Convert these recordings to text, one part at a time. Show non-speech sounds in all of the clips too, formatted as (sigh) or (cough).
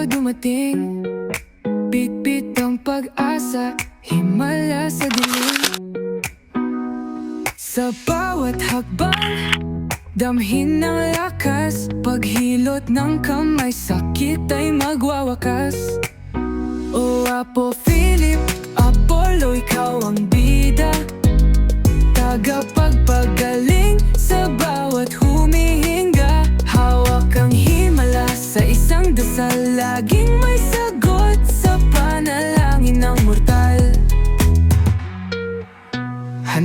bago dumating. Bitbit ang pag-asa Himala sa dilim. Sa bawat hakbang Damhin ng lakas. Paghilot ng kamay Sakit ay magwawakas. O Apo Philip Apollo, ikaw ang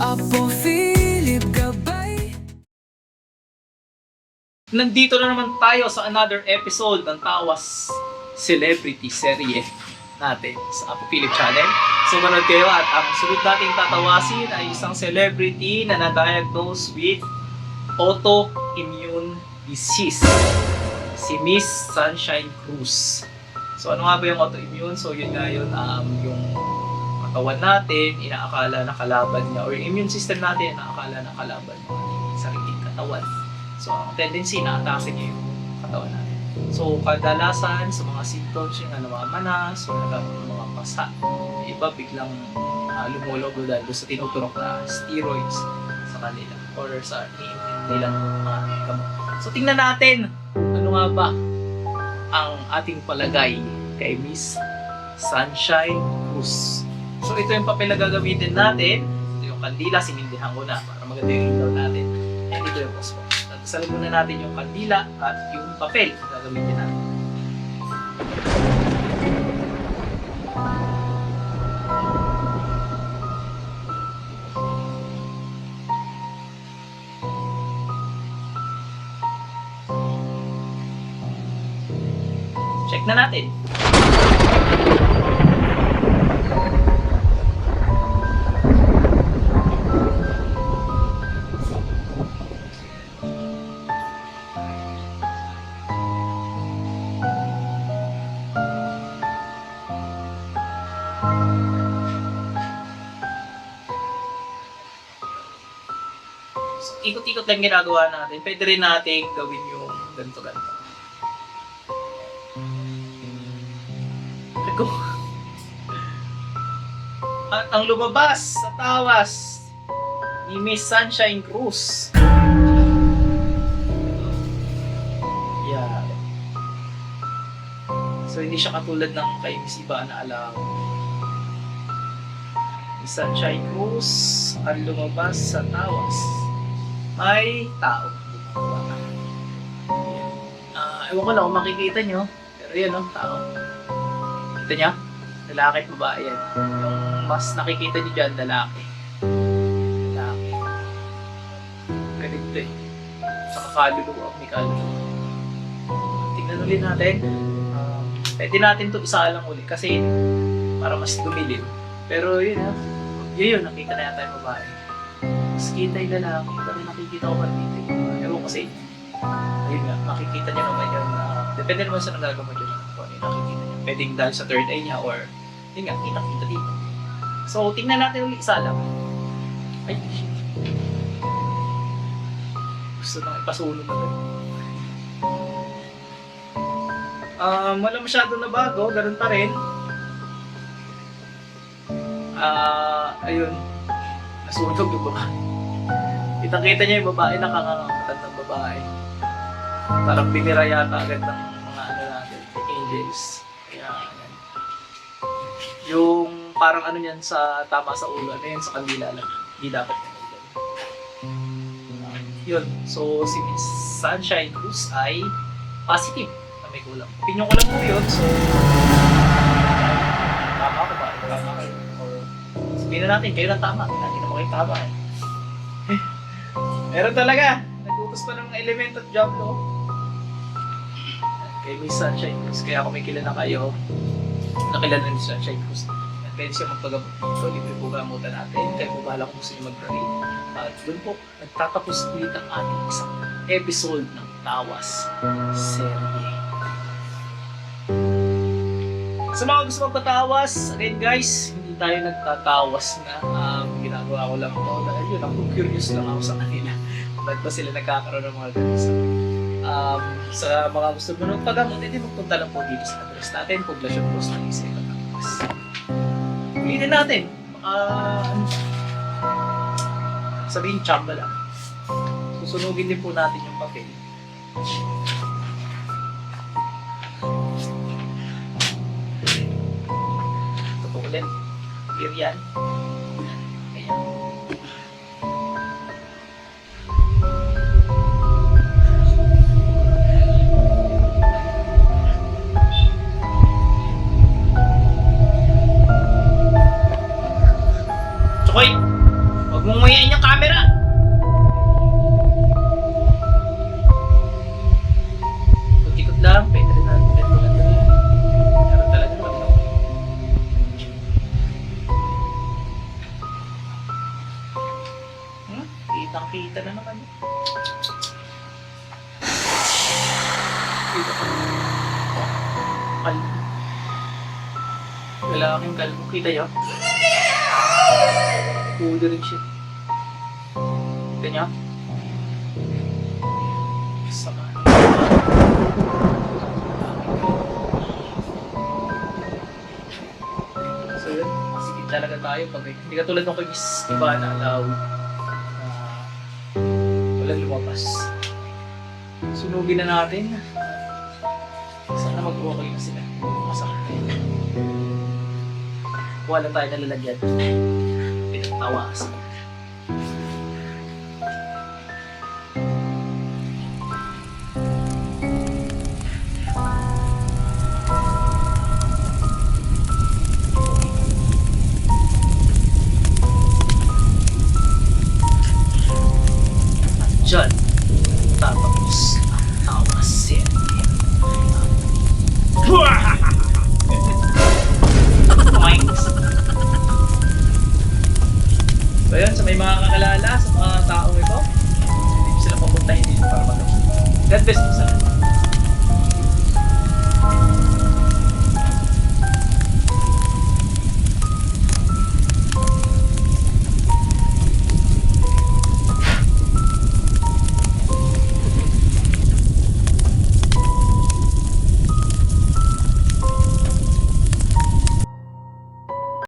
Apo Philip Gabay Nandito na naman tayo sa another episode ng Tawas Celebrity Serie natin sa Apo Philip Channel. So manood kayo at ang sunod nating tatawasin ay isang celebrity na na-diagnose with autoimmune disease. Si Miss Sunshine Cruz. So ano nga ba yung autoimmune? So yun nga yun, um, yung katawan natin, inaakala na kalaban niya, or immune system natin, inaakala na kalaban ng ating sariling katawan. So, ang tendency na atake niya yung katawan natin. So, kadalasan sa mga symptoms yung ano, or nagkakaroon mga pasa. Iba biglang uh, lumologo dahil doon sa tinuturok na steroids sa kanila or sa nilang mga gamot. So, tingnan natin ano nga ba ang ating palagay kay Miss Sunshine Cruz. So, ito yung papel na gagamitin natin. Ito yung kandila, sinindihan ko na para maganda yung ilaw natin. And ito yung pospon. Nagsasalag muna natin yung kandila at yung papel na gagamitin natin. Check na natin. Ikot-ikot lang ginagawa natin. Pwede rin natin gawin yung ganito-ganito. Ako. (laughs) At ang lumabas sa tawas ni Miss Sunshine Cruz. Yeah. So hindi siya katulad ng kay Miss Iba na alam. Miss Sunshine Cruz ang lumabas sa tawas. May tao. Ah, ewan ko lang kung makikita nyo. Pero yan, no, tao. Kita niya? Lalaki at babae yan. Yung mas nakikita niyo dyan, lalaki. Lalaki. Pwede ito eh. Sa kaluluwa, may kaluluwa. Tingnan ulit natin. Um, pwede natin to isalang ulit kasi para mas dumilim. Pero yun ha. Yun yun, nakita na yata yung babae. Mas kita yung lalaki. Pero nakikita ko pa dito yung babae. Ewan kasi, ayun nga, makikita niyo naman yun na depende naman sa nagagawa dyan kung ano yung nakikita niya. Pwedeng dahil sa third eye niya or yun nga, kita-kita dito. So, tingnan natin ulit isa lang. Ay. Gusto nang ipasulo na rin. Um, wala masyado na bago, ganun pa rin. Ah, ayun. Nasunog yung babae. Kitang-kita niya yung babae, nakakangangatan ng babae. Parang binira yata agad ng mga ano natin, angels. Kaya, ayan. Yung parang ano yan sa tama sa ulo, ano yan sa kandila lang. Hindi dapat yan. Yun. So, si Miss Sunshine Cruz ay positive na may kulang. Opinion ko lang po yun. So, tama ko ba? Tama kayo. Sabihin na natin, kayo lang tama. Hindi naman kayo tama eh. Meron talaga. Nagutos pa ng element at job, no? kay Miss Sunshine Cruz. Kaya kung may kilala kayo, nakilala ni Sunshine Cruz. At pwede siya magpagamot dito. Libre po gamutan natin. Kaya po bahala kung gusto niyo mag-pray. At doon po, nagtatapos ulit ang ating isang episode ng Tawas Serye. Sa mga gusto magpatawas, again guys, tayo nagtatawas na um, ginagawa ko lang to dahil yun, ako curious lang ako sa kanila. (laughs) Ba't ba sila nagkakaroon ng mga ganun sa um, sa mga gusto mo ng paggamot, hindi magpunta lang po dito sa address natin, Poblacion Post ng Isay Batangas. Ulitin natin, ano, sabihin chamba lang. Susunugin din po natin yung papel. Ito po ulit. Clear Lalaking kalbo. Kita yun? Pudo rin siya. Kita niyo? Sama. So yun, masigit talaga tayo pag hindi ka tulad ng kay Miss Lau na walang lumabas. Sunugin na natin. Sana mag-okay na sila. Kuha lang tayo na lalagyan. Pinagtawas.